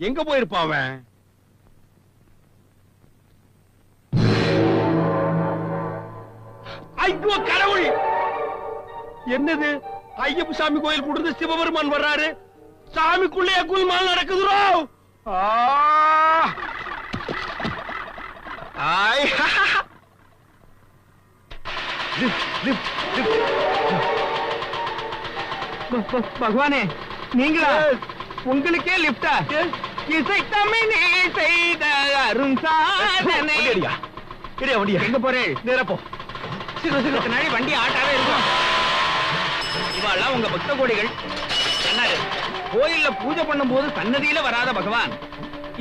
எங்க போயிருப்பான் அவன்? ஐயோ கடவுள்! என்னது? ஐயப்ப சாமி கோயில் கொடுத்து சிவபெருமான் வர்றாரு? சாமிக்குள்ளே குல்மால் நடக்குதுரோ. பகவானே நீங்களா? உங்களுக்கே லிப்டா? இசை தமிழே செய்த அடியா. இடியா வண்டியா. எங்க போறேன் நேரா போ. சீக்கிரம், சீக்கிரம். நாளை வண்டி ஆட்டாவே இருக்கும். இவாள்லாம் உங்க பக்த கோடிகள். அண்ணாரு கோயில்ல பூஜை பண்ணும்போது சன்னதியில வராத பகவான்.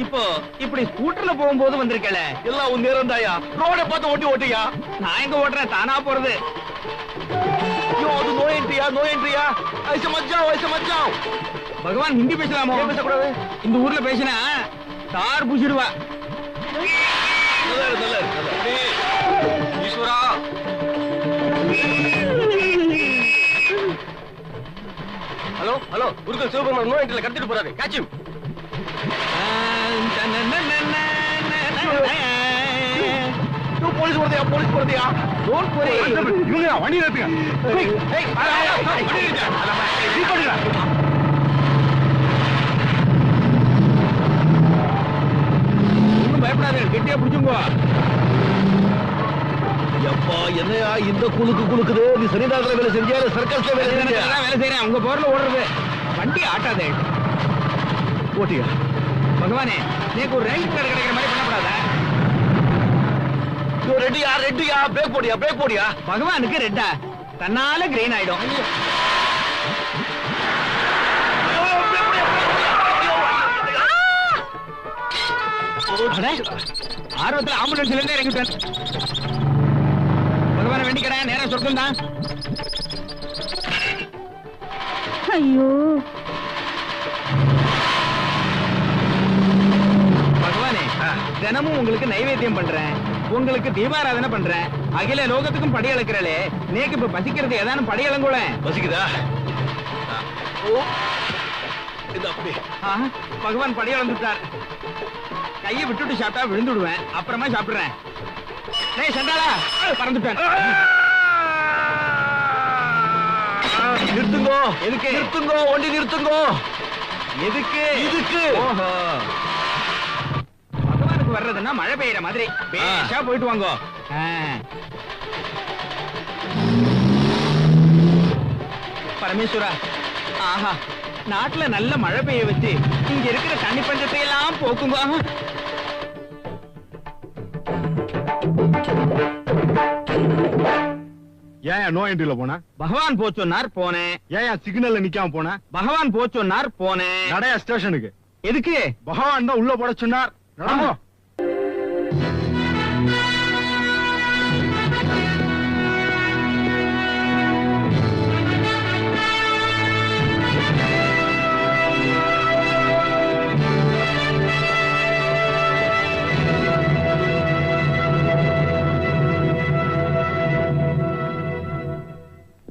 இப்போ இப்படி ஸ்கூட்டர்ல போகும்போது வந்திருக்கல எல்லாம் உன் நேரம் தாயா. ரோட பார்த்து ஓட்டி ஓட்டியா? நான் எங்க ஓட்டுறேன்? தானா போறது. ஐயோ அது நோய் என்றியா? நோய் என்றியா? ஐச மச்சான் பகவான் ஹிந்தி பேசலாமோ பேசக்கூடாது இந்த ஊர்ல பேசினா தார் புசிடுவா. ஈஸ்வரா ஹலோ ஹலோ குருக்கள் சிவபெருமான் நோய் என்ட்ரில கடத்திட்டு போறாரு காட்சியும் போலீஸ் போறதையா போலீஸ் போறதையா டோன்ட் வரி இவங்க வண்டி நிறுத்துங்க ஏய், வா, வா, வா, வண்டி நிறுத்துங்க. நீ பண்ணுங்க. ஒண்ணும் பயப்படாத கெட்டியா புடிச்சுங்கோ. எப்பா என்னையா இந்த குலுக்கு குலுக்குது நீ சனிதாசல வேலை செஞ்சியா இல்ல சர்க்கஸ்ல வேலை செஞ்சியா? வேலை செய்யறேன் உங்க போர்ல ஓடுறது. வண்டி ஆட்டாதே. ஓட்டியா? பகவானே நீக்கு ஒரு ரேஷன் கார்டு கிடைக்கிற மாதிரி பண்ணப்படாத ரெட்டியா ரெட்டியா பிரேக் போடியா பிரேக் போடியா? பகவானுக்கு ரெட்டா. தன்னால கிரீன் ஆயிடும். ஆர்வத்துல ஆம்புலன்ஸ்ல இருந்து இறங்கிட்டேன் பகவான வேண்டிக்கிறேன் நேரம் சொர்க்கம் தான். ஐயோ. பகவானே தினமும் உங்களுக்கு நைவேத்தியம் பண்றேன். உங்களுக்கு தீபாராதனை பண்றேன். அகில லோகத்துக்கும் படி அளக்கிறளே. நேக்கு இப்ப பசிக்கிறது ஏதானும் படி அளங்குல பசிக்குதா? பகவான் படி அளந்துட்டார். கையை விட்டுட்டு சாப்பிட்டா விழுந்துடுவேன். அப்புறமா சாப்பிடுறேன். டேய் சண்டாளா பறந்துட்டேன். நிறுத்துங்கோ. எதுக்கு? நிறுத்துங்கோ வண்டி நிறுத்துங்கோ. எதுக்கு? இதுக்கு. பகவானுக்கு வர்றதுன்னா மழை பெய்யற மாதிரி. பேஷா போயிட்டு வாங்கோ. பரமேஸ்வரா ஆஹா நாட்டுல நல்ல மழை பெய்ய வச்சு இங்க இருக்கிற தண்ணி பஞ்சத்தை எல்லாம் போக்குங்க. ஏன் நோ என்ட்ரில போன? பகவான் போச்சொன்னார் போனேன் ஏன் சிக்னல்ல நிக்காம போன? பகவான் போச்சொன்னார் போனேன் நடைய ஸ்டேஷனுக்கு. எதுக்கு? பகவான் தான் உள்ள போட சொன்னார்.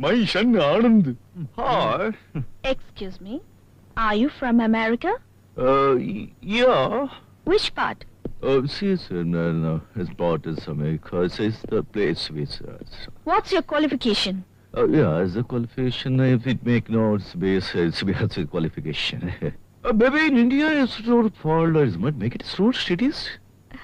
Maishan Anand. Hi. Excuse me. Are you from America? Uh, yeah. Which part? Uh, sir, no, no. his part is America. It's the place we search. What's your qualification? Uh, yeah, as a qualification, if it make notes base, it's a qualification. uh, baby, in India, it's not fall, it's not make it, so not.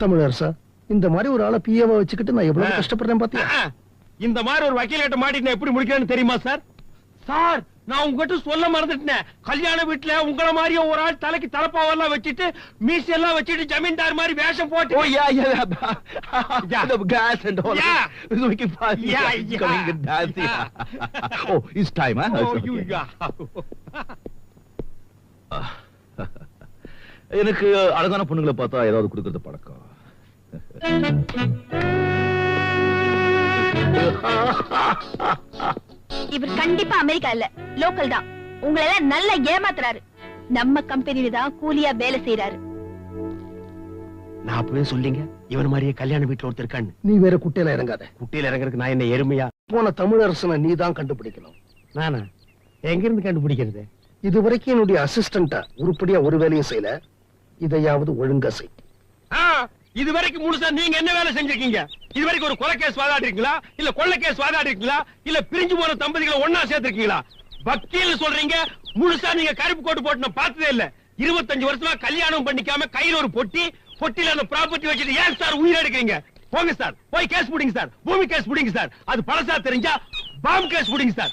தமிழர் sir இந்த மாதிரி ஒரு ஆளை பிஏவா வச்சுக்கிட்டு நான் எவ்வளவு கஷ்டப்படுறேன் பாத்தியா இந்த மாதிரி ஒரு வக்கீல் கிட்ட மாட்டிட்டு நான் எப்படி முடிக்கிறேன்னு தெரியுமா சார் சார் நான் உங்ககிட்ட சொல்ல மறந்துட்டேன் கல்யாண வீட்டுல உங்கள மாதிரியே ஒரு ஆள் தலைக்கு தலப்பாவெல்லாம் வச்சுட்டு மீசி எல்லாம் வச்சுட்டு ஜமீன்தார் மாதிரி வேஷம் போட்டு Oh yeah, yeah, Yeah. the gas and all. Yeah. So we can find Yeah, yeah. coming and dancing. Yeah. oh, it's time, huh? Oh, It's you okay. yeah. எனக்கு அழகான பொண்ணுங்களை பார்த்தா ஏதாவது கொடுக்கறது பழக்கம் இவர் கண்டிப்பா அமெரிக்கா இல்ல லோக்கல் தான். உங்களை எல்லாம் நல்லா ஏமாத்துறாரு. நம்ம கம்பெனில தான் கூலியா வேலை செய்யறாரு நான் அப்பவே சொல்லிங்க இவன் மாதிரியே கல்யாண வீட்டுல ஒருத்தர் இருக்கான்னு. நீ வேற குட்டையில இறங்காத. குட்டியில இறங்குறதுக்கு நான் என்ன எருமையா? போன தமிழரசனை நீ தான் கண்டுபிடிக்கணும். நானா? எங்க இருந்து கண்டுபிடிக்கிறது? இது வரைக்கும் என்னுடைய அசிஸ்டண்டா உருப்படியா ஒரு வேலையும் செய்யல. இதையாவது ஒழுங்கா செய். ஆ, இது வரைக்கும் முழுசா நீங்க என்ன வேலை செஞ்சிருக்கீங்க? இது வரைக்கும் ஒரு கொலை கேஸ் வாதாடிருக்கீங்களா? இல்ல கொள்ளை கேஸ் வாதாடிருக்கீங்களா? இல்ல பிரிஞ்சு போன தம்பதிகளை ஒன்னா சேர்த்திருக்கீங்களா? வக்கீல் சொல்றீங்க. முழுசா நீங்க கருப்பு கோட்டு போட்டு நான் பார்த்ததே இல்ல. இருபத்தஞ்சு வருஷமா கல்யாணம் பண்ணிக்காம கையில ஒரு பொட்டி பொட்டில அந்த ப்ராப்பர்ட்டி வச்சுட்டு ஏன் சார் உயிர் எடுக்கிறீங்க? போங்க சார். போய் கேஸ் பிடிங்க சார். பூமி கேஸ் பிடிங்க சார். அது பழசா தெரிஞ்சா பாம்பு கேஸ் பிடிங்க சார்.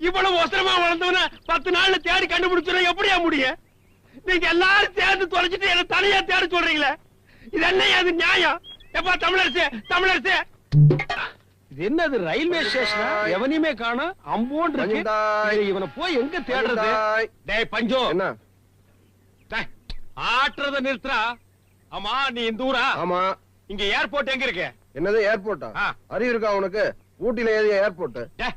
இவ்வளவு ஒசரமா வளர்ந்தவன பத்து நாள்ல தேடி கண்டுபிடிச்சுனா எப்படியா முடியும்? நீங்க எல்லாரும் சேர்ந்து தொலைச்சிட்டு என்ன தனியா தேட சொல்றீங்களே? இது என்ன அது நியாயம்? எப்பா தமிழரசு தமிழரசு. இது என்னது ரயில்வே ஸ்டேஷனா? எவனையுமே காணோம் அம்போன் இவனை போய் எங்க தேடுறது? டேய் பஞ்சோ. என்ன? டேய், ஆட்டுறத நிறுத்துறா. ஆமா நீ இந்த ஊரா? ஆமா. இங்க ஏர்போர்ட் எங்க இருக்கு? என்னது ஏர்போர்ட்டா. அறிவு இருக்கா உனக்கு? ஊட்டில ஏறிய ஏர்போர்ட் டேய்,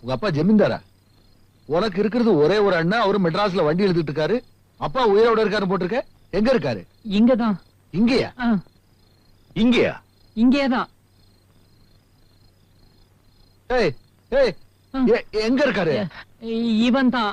உங்க அப்பா ஜமீன்தாரா? உனக்கு இருக்கிறது ஒரே ஒரு அண்ணன் அவரு மெட்ராஸ்ல வண்டி எடுத்துட்டு இருக்காரு. அப்பா உயிரோட இருக்காரு போட்டிருக்க? எங்க இருக்காரு? இங்கதான். இங்கயா? இங்கயா? இங்கேதான். ஏய் ஏய் எங்க இருக்காரு? இவன் தான்.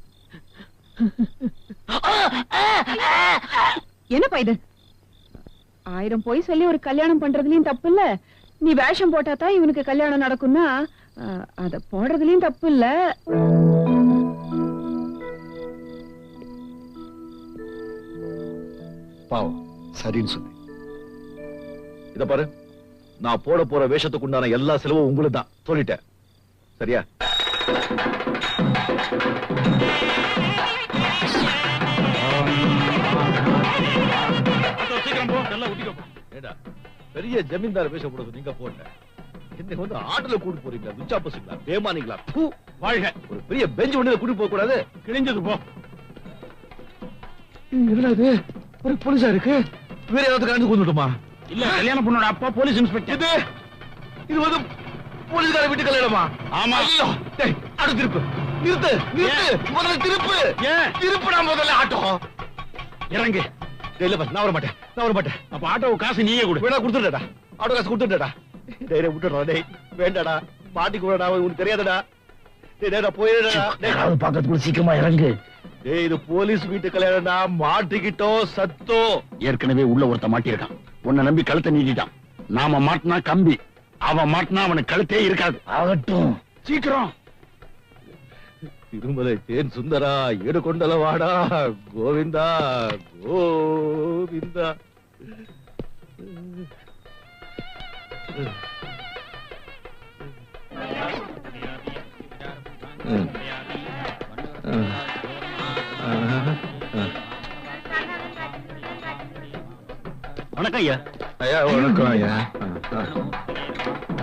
என்னப்பா இது? ஆயிரம் போய் சொல்லி ஒரு கல்யாணம் பண்றதுலயும் தப்பு இல்ல நீ வேஷம் போட்டாதான் இவனுக்கு கல்யாணம் நடக்கும்னா அத போடுறதுலயும் தப்பு இல்ல பாவம் சரின்னு சொல்லு இத பாரு நான் போட போற வேஷத்துக்கு உண்டான எல்லா செலவும் உங்களுக்கு தான் சொல்லிட்டேன். சரியா? ஏடா பெரிய ஜமீன்தார் வேஷம் போடுறது நீங்க போட்ட. என்ன வந்து ஆட்டுல கூட்டு போறீங்களா துச்சா பசுங்களா பேமானிங்களா? பூ வாழ்க. ஒரு பெரிய பெஞ்ச் ஒண்ணு கூட்டி போக கூடாது. கிழிஞ்சது போ. என்னடா இது? ஒரு போலீஸா இருக்கு? வேற ஏதாவது கலந்து கொண்டுட்டுமா? இல்ல கல்யாண பொண்ணோட அப்பா போலீஸ் இன்ஸ்பெக்டர். இது இது வந்து போலீஸ்கார வீட்டு கல்யாணமா ஆமா. ஐயோ டேய் அடு திருப்பு. நிறுத்து நிறுத்து. முதல்ல திருப்பு. ஏன்? திருப்புடா முதல்ல ஆட்டோ. இறங்கு. இல்ல பாஸ், நான் வர மாட்டேன். நான் வர மாட்டேன். அப்ப ஆட்டோ காசு நீயே கொடு. வேணா கொடுத்துட்டா ஆட்டோ காசு டேய், விட்டுடுறா டேய். வேண்டாடா. பாட்டி கூடடா உனக்கு தெரியாதடா. டேய் டேய், பாக்கிறதுக்குள்ள சீக்கிரமா இறங்கு. டேய் இது போலீஸ் வீட்டு கல்யாணம்டா. மாட்டிக்கிட்டோ சத்தோ. ஏற்கனவே உள்ள ஒருத்த மாட்டியிருக்கான். உன்னை நம்பி கழுத்தை நீட்டிட்டான். நாம மாட்டினா கம்பி. அவன் மாட்டினா அவனுக்கு கழுத்தே இருக்காது. ஆகட்டும். சீக்கிரம். திருமலை தேன் சுந்தரா ஏடு கொண்டல வாடா கோவிந்தா கோவிந்தா. வணக்கம் ஐயா. ஐயா வணக்கம் ஐயா.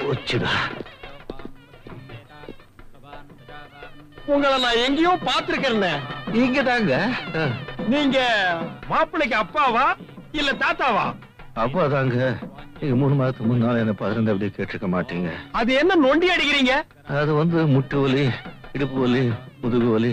போச்சுடா. உங்களை நான் எங்கேயோ பாத்துருக்கேன் இங்க தாங்க நீங்க மாப்பிள்ளைக்கு அப்பாவா இல்ல தாத்தாவா? அப்பா தாங்க நீங்க மூணு மாதத்துக்கு முன்னால என்ன பதினந்து அப்படியே கேட்டிருக்க மாட்டீங்க. அது என்ன நொண்டி அடிக்கிறீங்க? அது வந்து முட்டு வலி இடுப்பு வலி முதுகு வலி.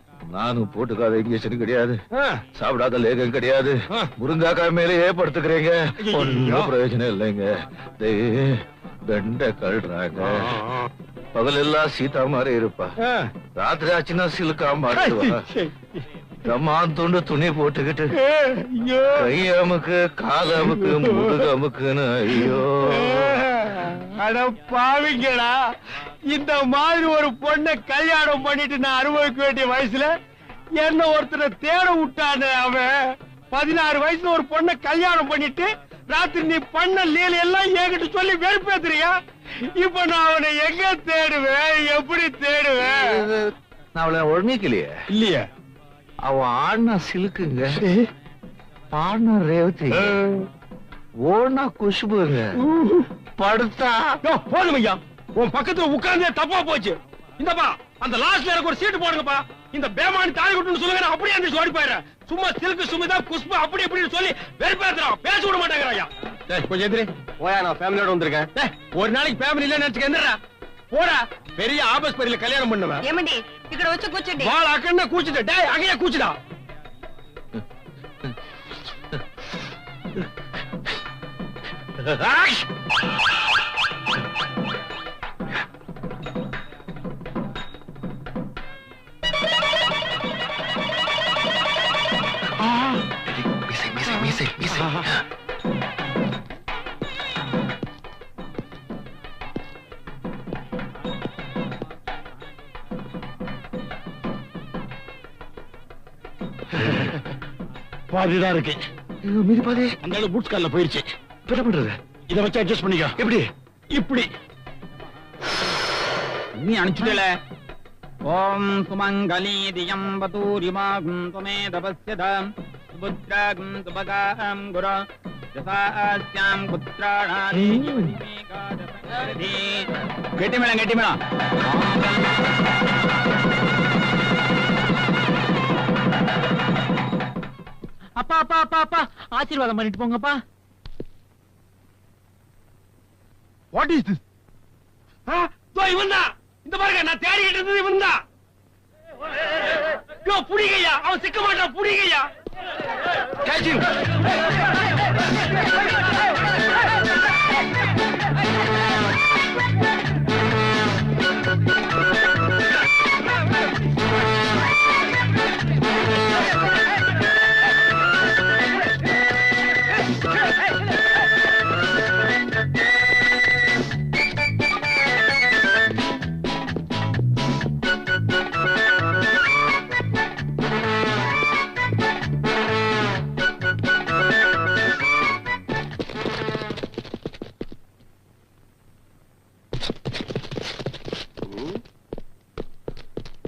நானும் போட்டுக்காத இன்ஜெக்ஷன் கிடையாது. சாப்பிடாத லேகம் கிடையாது. முருங்காக்காய் மேலேயே படுத்துக்கிறீங்க. ஒன்னும் பிரயோஜனம் இல்லைங்க. பெண்டை கழுறாங்க பகல் எல்லாம் சீதா மாதிரி இருப்பா. ராத்திரி ஆச்சுன்னா சிலுக்கா மாட்டுவா. பிரம்மான் துண்டு துணி போட்டுக்கிட்டு ஏ, ஐயோ. கையமுக்கு காலமுக்கு முதுகமுக்குன்னு ஐயோ. அட பாவிங்களா இந்த மாதிரி ஒரு பொண்ணை கல்யாணம் பண்ணிட்டு நான் அனுபவிக்க வேண்டிய வயசுல என்ன ஒருத்தரை தேட விட்டானே அவன்? பதினாறு வயசுல ஒரு பொண்ணை கல்யாணம் பண்ணிட்டு ராத்திரி நீ பண்ண லீல எல்லாம் என்கிட்ட சொல்லி வெறுப்பேத்துறியா? இப்ப நான் அவனை எங்க தேடுவேன்? எப்படி தேடுவேன்? நான் அவளை ஒழுங்கிக்கலையே இல்லையே. அவன் ஆடினா சிலுக்குங்க. பாடினா ரேவதி. ஓடினா குஷ்புங்க படுத்தா. போதும் ஐயா. உன் பக்கத்துல உட்கார்ந்தே தப்பா போச்சு. இந்தப்பா அந்த லாஸ்ட்ல எனக்கு ஒரு சீட்டு போடுங்கப்பா. இந்த பேமானி தாலி கட்டுன்னு சொல்லுங்க அப்படியே அந்த ஓடி போயிடுறேன். சும்மா சில்கு சுமிதா குஷ்பு அப்படி இப்படின்னு சொல்லி வெறுப்பேத்துறான். பேச விட மாட்டேங்கிறான் ஐயா டேய் கொஞ்சம் எதிரி போயா நான் ஃபேமிலியோட வந்திருக்கேன். டேய் ஒரு நாளைக்கு ஃபேமிலி இல்ல நினைச்சுக்க எந்திரா போடா பெரிய ஆபஸ் பெரிய கல்யாணம் பண்ணுவேன் ஏமண்டி இக்கட வச்சு கூச்சுடி வாள் அக்கண்ண கூச்சுடு டேய் அகைய கூச்சுடா Ah! Missing, missing, missing, missing. பாதிதான் இருக்கு மீதி பாதி. அந்த பூட்ஸ் கார்ல போயிருச்சு. இப்ப என்ன பண்றது? இத வச்சு அட்ஜஸ்ட் பண்ணிக்கோ. எப்படி? இப்படி. நீ அனுப்பிச்சுட்டல. ஓம் சுமங்கலி தியம் வதூரிமாகும் துமே தபஸ்யதாம் சுபுத்ராகும் சுபகாம் குர. யசாஸ்யாம் புத்ராணாதி கெட்டி மேளம் கெட்டி மேளம் அப்பா அப்பா அப்பா அப்பா. ஆசீர்வாதம் பண்ணிட்டு போங்கப்பா. வாட் இஸ் திஸ் இவன் தான் இந்த பாருங்க நான் தேடிக்கிட்டு இருந்தது இவன் தான் யோ புடிங்கய்யா அவன் சிக்க மாட்டான் புடிங்கய்யா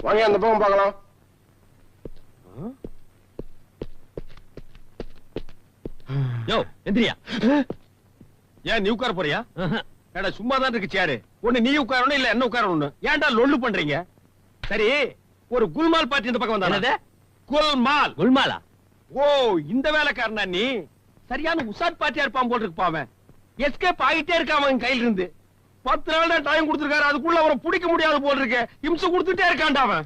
வாங்க அந்த பக்கம் பார்க்கலாம். யோ எந்திரியா. ஏன் நீ உட்கார போறியா? ஏடா சும்மா தான் இருக்கு சேரு. ஒண்ணு நீ உட்காரணும் இல்ல என்ன உட்காரணும் ஏன்டா லொள்ளு பண்றீங்க? சரி ஒரு குல்மால் பார்ட்டி இந்த பக்கம் வந்தானே? குல்மால். குல்மாலா? ஓ இந்த வேலைக்காரனா நீ? சரியான உசாட் பார்ட்டியா இருப்பான் போல் இருப்பான் அவன் எஸ்கேப் ஆகிட்டே இருக்கான் அவன் கையில இருந்து பத்து நாள் தான் டைம் கொடுத்திருக்காரு. அதுக்குள்ள அவரை பிடிக்க முடியாது போல் இருக்கு. இம்சை கொடுத்துட்டே இருக்கான்டா அவன்.